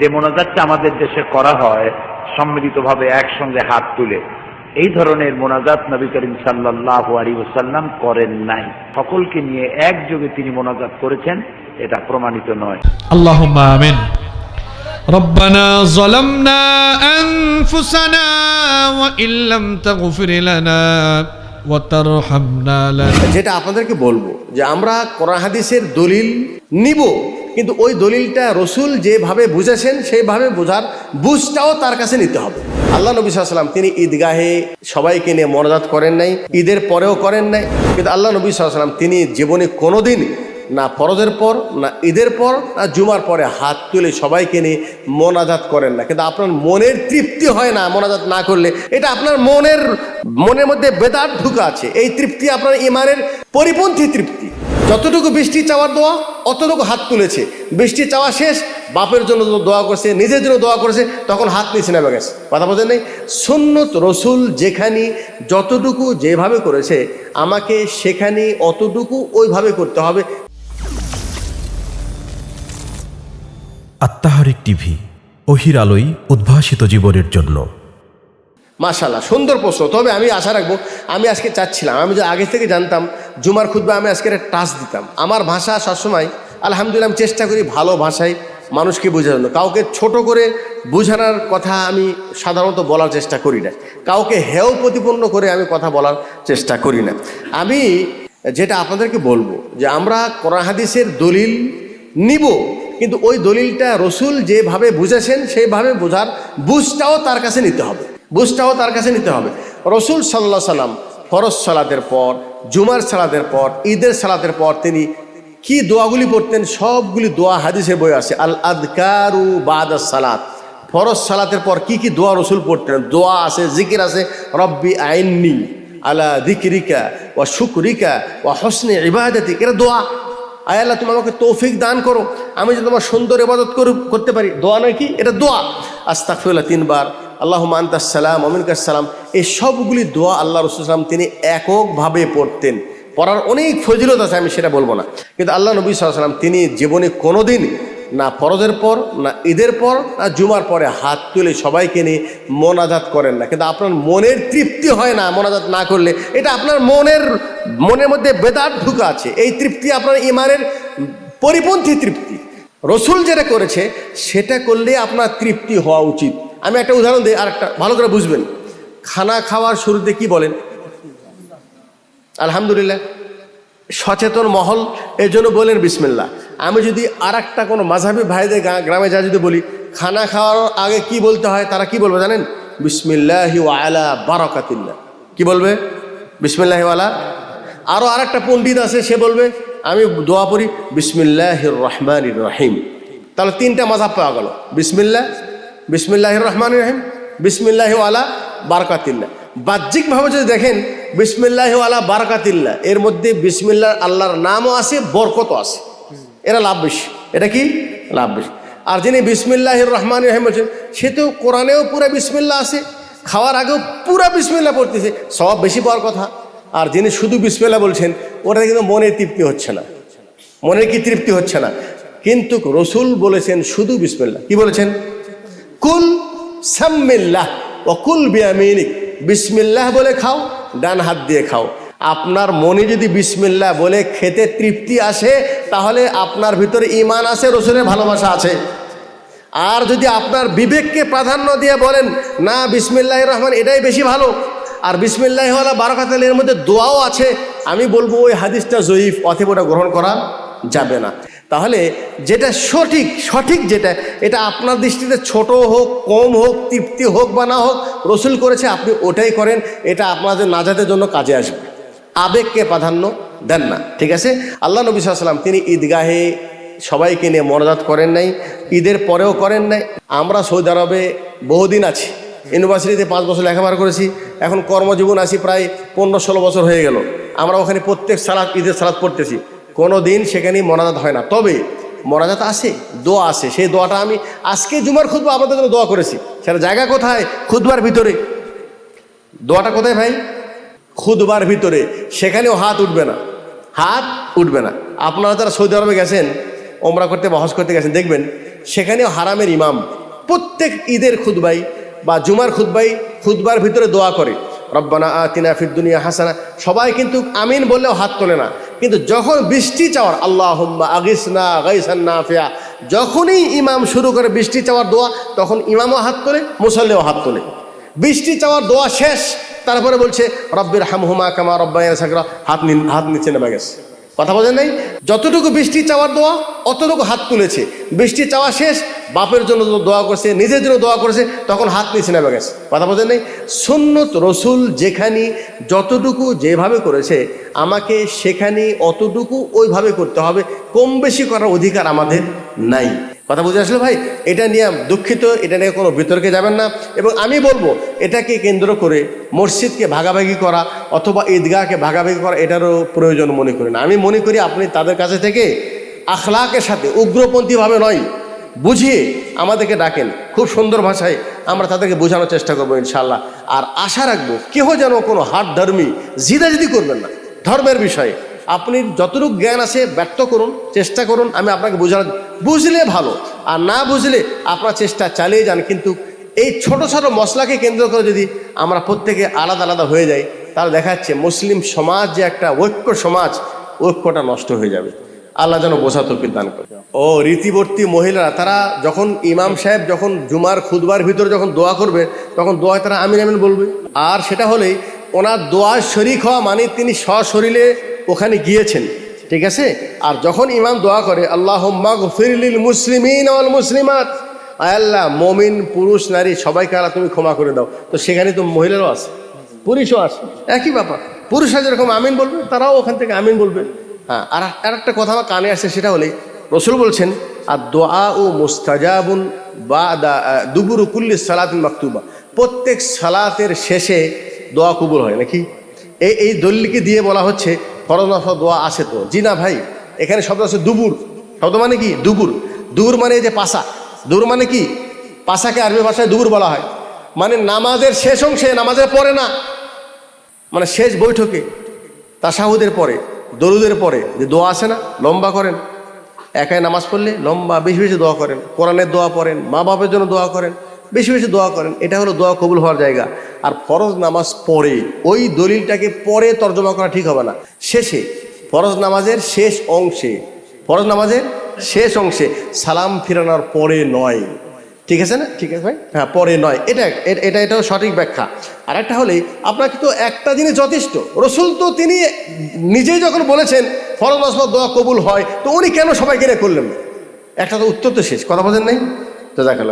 যে মোনাজাতটা আমাদের দেশে করা হয় সম্মিলিতভাবে একসঙ্গে হাত তুলে এই ধরনের মোনাজাত নবী করিম সাল্লাহ আলী ওসাল্লাম করেন নাই সকলকে নিয়ে একযোগে তিনি মোনাজাত করেছেন এটা প্রমাণিত নয় اللهم آمين ربنا ظلمنا أنفسنا وإن لم تغفر لنا وترحمنا لنا যেটা আপনাদেরকে বলবো যে আমরা কোরআন হাদিসের দলিল নিব কিন্তু ওই দলিলটা রসুল যেভাবে বুঝেছেন, সেইভাবে বোঝার বুঝটাও তার কাছে নিতে হবে। আল্লাহ নবী সাল্লাম তিনি ঈদগাহে সবাইকে নিয়ে মনাজাত করেন নাই, ঈদের পরেও করেন নাই, কিন্তু আল্লাহ নবী সাল্লাম তিনি জীবনে কোনোদিন না ফরজের পর, না ঈদের পর, না জুমার পরে হাত তুলে সবাইকে নিয়ে মোনাজাত করেন না। কিন্তু আপনার মনের তৃপ্তি হয় না মোনাজাত না করলে, এটা আপনার মনের মনের মধ্যে বেদার ঢুকা আছে। এই তৃপ্তি আপনার ইমানের পরিপন্থী তৃপ্তি। যতটুকু বৃষ্টি চাওয়ার দোয়া, অতটুকু হাত তুলেছে। বৃষ্টি চাওয়া শেষ, বাপের জন্য দোয়া করছে, নিজের জন্য দোয়া করেছে, তখন হাত নিচে নেমে গেছে। কথা বোঝেন নেই? সুন্নত রসুল যেখানে যতটুকু যেভাবে করেছে, আমাকে সেখানে অতটুকু ওইভাবে করতে হবে। আত্মাহারিক টিভি অহির আলোই উদ্ভাসিত জীবনের জন্য। মাশাল্লাহ সুন্দর প্রশ্ন। তবে আমি আশা রাখব, আমি আজকে চাচ্ছিলাম, আমি যে আগে থেকে জানতাম, জুমার খুদ্া আমি আজকে একটা টাচ দিতাম। আমার ভাষা সবসময়, আলহামদুলিল্লাহ আমি চেষ্টা করি ভালো ভাষায় মানুষকে বোঝানো কাউকে ছোট করে বোঝানোর কথা আমি সাধারণত বলার চেষ্টা করি না। কাউকে হেয় প্রতিপন্ন করে আমি কথা বলার চেষ্টা করি না। আমি যেটা আপনাদেরকে বলব, যে আমরা কোরআন হাদিসের দলিল নিব, কিন্তু ওই দলিলটা রসুল যেভাবে বুঝেছেন, সেইভাবে বোঝার বুঝটাও তার কাছে নিতে হবে। বুঝটাও তার কাছে নিতে হবে। রসুল সাল্লাহ সাল্লাম ফরজ সালাদের পর, জুমার সালাদের পর, ঈদের সালাদের পর তিনি কি দোয়াগুলি পড়তেন? সবগুলি দোয়া হাদিসের বই আছে। আল আদকারু বাদ সালাত। ফরজ সালাতের পর কি কি দোয়া রসুল পড়তেন? দোয়া আছে, জিকির আছে। রব্বি আইননি আলা দিকরিকা ওয়া শুকরিকা ওয়া হসনে ইবাদতি এরা দোয়া। আয় আল্লাহ, তুমি আমাকে তৌফিক দান করো। আমি যদি তোমার সুন্দর ইবাদত করতে পারি। দোয়া নয় কি? এটা দোয়া। আস্তাকফিরুল্লাহ তিনবার। আল্লাহ মান্তাসালাম অমিনকাসালাম এই সবগুলি দোয়া আল্লাহ রসুলাম তিনি এককভাবে পড়তেন। পড়ার অনেক ফজিলত আছে, আমি সেটা বলব না। কিন্তু আল্লাহ নবী সাল্লাম তিনি জীবনে কোনোদিন না ফরজের পর, না ঈদের পর, না জুমার পরে হাত তুলে সবাইকে নিয়ে মোনাজাত করেন না। কিন্তু আপনার মনের তৃপ্তি হয় না মোনাজাত না করলে, এটা আপনার মনের মনের মধ্যে বেদার ঢুকা আছে। এই তৃপ্তি আপনার ইমানের পরিপন্থী তৃপ্তি। রসুল যেটা করেছে, সেটা করলে আপনার তৃপ্তি হওয়া উচিত। আমি একটা উদাহরণ দিই আর একটা ভালো করে বুঝবেন। খানা খাওয়ার শুরুতে কি বলেন? আলহামদুলিল্লাহ। সচেতন মহল এর জন্য বলেন বিসমিল্লা আমি যদি আর একটা কোনো মাঝাবি ভাইদের গ্রামে যা যদি বলি, খানা খাওয়ার আগে কি বলতে হয়, তারা কি বলবে জানেন? বিসমিল্লাহি আলা বারকাতিল্লা কি বলবে? বিসমিল্লাহি আলা? আরও আর একটা পণ্ডিত আছে, সে বলবে, আমি দোয়া পড়ি বিসমিল্লাহ রহমান রহিম। তাহলে তিনটা মাঝাব পাওয়া গেল। বিসমিল্লাহ বিসমিল্লাহ রহমান রহিম বিসমিল্লাহ আলা বারকাতিল্লা বাহ্যিকভাবে যদি দেখেন বিসমিল্লাহ আলা বারকাতিল্লা এর মধ্যে বিসমিল্লাহ আল্লাহর নামও আছে, বরকতও আছে। এরা লাভ বেশি। এটা কি? লাভ বেশি। আর যিনি বিসমিল্লাহ রহমান রহিম বলছেন, সে তো কোরআনেও পুরো বিসমিল্লা আছে, খাওয়ার আগেও পুরো বিসমিল্লা পড়তেছে, সব বেশি পাওয়ার কথা। আর যিনি শুধু বিসমিল্লা বলছেন, ওটাতে কিন্তু মনের তৃপ্তি হচ্ছে না। মনের কি তৃপ্তি হচ্ছে না? কিন্তু রসুল বলেছেন, শুধু বিসমিল্লা কি বলেছেন? কুল সাম্মিল্লাহ ও কুল বিয়ামিনিক। বিসমিল্লাহ বলে খাও, ডান হাত দিয়ে খাও। আপনার মনে যদি বিসমিল্লাহ বলে খেতে তৃপ্তি আসে, তাহলে আপনার ভিতরে ইমান আছে রসুনের ভালোবাসা আছে। আর যদি আপনার বিবেককে প্রাধান্য দিয়ে বলেন, না বিসমিল্লাহ রহমান, এটাই বেশি ভালো। আর বিসমিল্লাহ আলা বারকাতাল এর মধ্যে দোয়াও আছে, আমি বলব ওই হাদিসটা জয়ীফ অথবা ওটা গ্রহণ করা যাবে না। তাহলে যেটা সঠিক সঠিক যেটা, এটা আপনার দৃষ্টিতে ছোট হোক, কম হোক, তৃপ্তি হোক বা না হোক, রসুল করেছে, আপনি ওটাই করেন, এটা আপনাদের নাজাতের জন্য কাজে আসবে। আবেগকে প্রাধান্য দেন না, ঠিক আছে? আল্লাহ নবী সাল্লাম তিনি ঈদগাহে সবাইকে নিয়ে মনাজাত করেন নাই, ঈদের পরেও করেন নাই। আমরা সৌদি আরবে বহুদিন আছি, ইউনিভার্সিটিতে পাঁচ বছর লেখাপড়া করেছি, এখন কর্মজীবন আছি প্রায় পনেরো ষোলো বছর হয়ে গেল। আমরা ওখানে প্রত্যেক সালাদ ঈদের সালাদ পড়তেছি। কোনো দিন সেখানে মনাজাত হয় না। তবে মনাজাত আছে, দোয়া আছে। সেই দোয়াটা আমি আজকে জুমার খুদবা আপনাদের জন্য দোয়া করেছি। সেটা জায়গা কোথায়? খুদবার ভিতরে। দোয়াটা কোথায় ভাই? খুদবার ভিতরে। সেখানেও হাত উঠবে না। হাত উঠবে না। আপনারা যারা সৌদি আরবে গেছেন, ওমরা করতে বা হজ করতে গেছেন, দেখবেন সেখানেও হারামের ইমাম। প্রত্যেক ঈদের খুদবাই বা জুমার খুদবাই খুদবার ভিতরে দোয়া করে। রব্বানা আতিনা ফিদ দুনিয়া হাসানা। সবাই কিন্তু আমিন বললেও হাত তোলে না। কিন্তু যখন বৃষ্টি চাওয়ার আল্লাহ আগিসনা গাইসান্না ফিয়া যখনই ইমাম শুরু করে বৃষ্টি চাওয়ার দোয়া, তখন ইমামও হাত তোলে, মুসল্লিও হাত তোলে। বৃষ্টি চাওয়ার দোয়া শেষ, তারপরে বলছে রব্বির হামহুমা কামা রব্বাইয়া সাকরা হাত হাত নিচে নেমে গেছে। কথা বোঝেন নাই? যতটুকু বৃষ্টি চাওয়ার দোয়া, অতটুকু হাত তুলেছে। বৃষ্টি চাওয়া শেষ, বাপের জন্য দোয়া করছে, নিজের জন্য দোয়া করেছে, তখন হাত নিচে নেমে গেছে। কথা বোঝেন নাই? সুন্নত রসুল যেখানে যতটুকু যেভাবে করেছে, আমাকে সেখানে অতটুকু ওইভাবে করতে হবে। কম বেশি করার অধিকার আমাদের নাই। কথা বুঝে আসলে ভাই? এটা নিয়ে দুঃখিত, এটা নিয়ে কোনো বিতর্কে যাবেন না। এবং আমি বলব, এটাকে কেন্দ্র করে মসজিদকে ভাগাভাগি করা অথবা ঈদগাহকে ভাগাভাগি করা, এটারও প্রয়োজন মনে করি না। আমি মনে করি আপনি তাদের কাছে থেকে আখলাকের সাথে উগ্রপন্থীভাবে নয়, বুঝিয়ে আমাদেরকে ডাকেন। খুব সুন্দর ভাষায় আমরা তাদেরকে বোঝানোর চেষ্টা করব ইনশাল্লাহ আর আশা রাখব, কেহ যেন কোনো হাট ধর্মী জিদাজিদি করবেন না। ধর্মের বিষয়ে। আপনি যতটুকু জ্ঞান আছে, ব্যর্থ করুন, চেষ্টা করুন, আমি আপনাকে বোঝানো বুঝলে ভালো। আর না বুঝলে আপনার চেষ্টা চালিয়ে যান, কিন্তু এই ছোট ছোট মশলাকে কেন্দ্র করে যদি আমরা প্রত্যেকে আলাদা আলাদা হয়ে যাই, তাহলে দেখা যাচ্ছে মুসলিম সমাজ যে একটা ঐক্য সমাজ, ঐক্যটা নষ্ট হয়ে যাবে। আল্লাহ যেন বোঝা তৌফিক দান করে। ও রীতিবর্তী মহিলারা, তারা যখন ইমাম সাহেব যখন জুমার খুদবার ভিতরে যখন দোয়া করবে, তখন দোয়ায় তারা আমিন আমিন বলবে। আর সেটা হলেই ওনার দোয়া শরিক হওয়া মানে তিনি সশরীরে ওখানে গিয়েছেন, ঠিক আছে? আর যখন ইমাম দোয়া করে আল্লাহ ফিরলিল মুসলিমিন আল মুসলিমাত আল্লাহ, মমিন, পুরুষ, নারী, সবাইকে আল্লাহ তুমি ক্ষমা করে দাও। তো সেখানে তো মহিলারও আছে, পুরুষও আছে। একই ব্যাপার, পুরুষরা যেরকম আমিন বলবে, তারাও ওখান থেকে আমিন বলবে। হ্যাঁ আর আর একটা কথা আমার কানে আসছে, সেটা হলে, রসুল বলছেন আর দোয়া ও মুস্তাজাবুন বা দা দুবুরু কুল্লি সালাতিন মাকতুবা প্রত্যেক সালাতের শেষে দোয়া কবুল হয়, নাকি? এই এই দলিলকে দিয়ে বলা হচ্ছে ফরজ নফল দোয়া আছে তো। জি না ভাই, এখানে শব্দ আছে দুবুর। শব্দ মানে কি? দুবুর দুবুর মানে যে পাশা। দুবুর মানে কি? পাশাকে আরবি ভাষায় দুবুর বলা হয়। মানে নামাজের শেষ অংশে, নামাজের পরে না। মানে শেষ বৈঠকে তাসাহুদের পরে, দরুদের পরে যে দোয়া আসে না, লম্বা করেন। একাই নামাজ পড়লে লম্বা, বেশি বেশি দোয়া করেন। কোরআনের দোয়া পড়েন মা বাপের জন্য দোয়া করেন, বেশি বেশি দোয়া করেন। এটা হলো দোয়া কবুল হওয়ার জায়গা। আর ফরজ নামাজ পড়ে, ওই দলিলটাকে পরে তর্জমা করা ঠিক হবে না। শেষে ফরজ নামাজের শেষ অংশে ফরজ নামাজের শেষ অংশে সালাম ফিরানোর পরে নয়। ঠিক আছে না? ঠিক আছে ভাই। হ্যাঁ পরে নয়। এটা এটা এটাও সঠিক ব্যাখ্যা। আর একটা হলে আপনাকে তো একটা জিনিস যথেষ্ট। রসুল তো তিনি নিজেই যখন বলেছেন ফরজ নামাজ দোয়া কবুল হয় তো উনি কেন সবাইকে নিয়ে করলেন একটা তো উত্তর তো শেষ। কথা বলেন নাই? তো দেখা